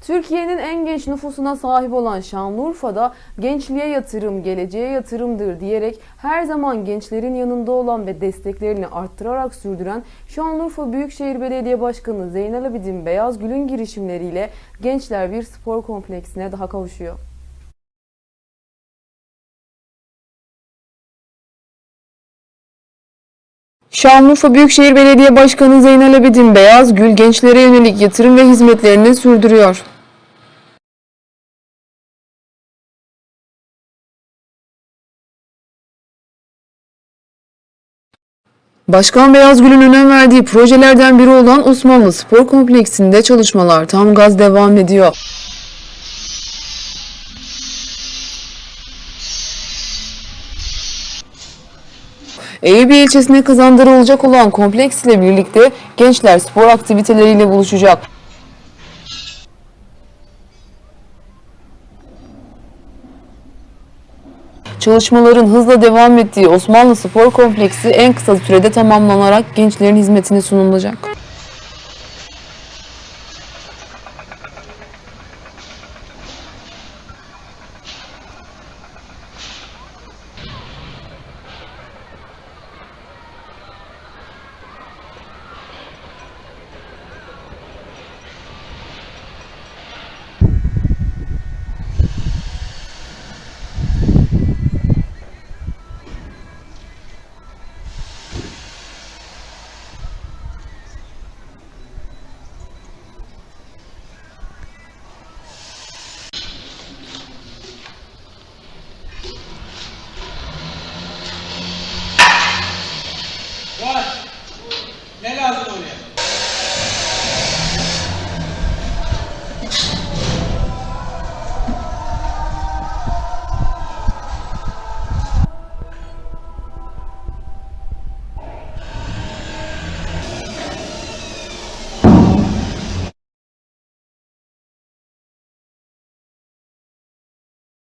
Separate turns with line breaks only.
Türkiye'nin en genç nüfusuna sahip olan Şanlıurfa'da gençliğe yatırım, geleceğe yatırımdır diyerek her zaman gençlerin yanında olan ve desteklerini arttırarak sürdüren Şanlıurfa Büyükşehir Belediye Başkanı Zeynel Abidin Beyazgül'ün girişimleriyle gençler bir spor kompleksine daha kavuşuyor. Şanlıurfa Büyükşehir Belediye Başkanı Zeynel Abidin Beyazgül gençlere yönelik yatırım ve hizmetlerini sürdürüyor. Başkan Beyazgül'ün önem verdiği projelerden biri olan Osmanlı Spor Kompleksinde çalışmalar tam gaz devam ediyor. Eyüp ilçesine kazandırılacak olan kompleks ile birlikte gençler spor aktiviteleriyle buluşacak. Çalışmaların hızla devam ettiği Osmanlı Spor Kompleksi en kısa sürede tamamlanarak gençlerin hizmetine sunulacak. Var. Ne lazım oraya?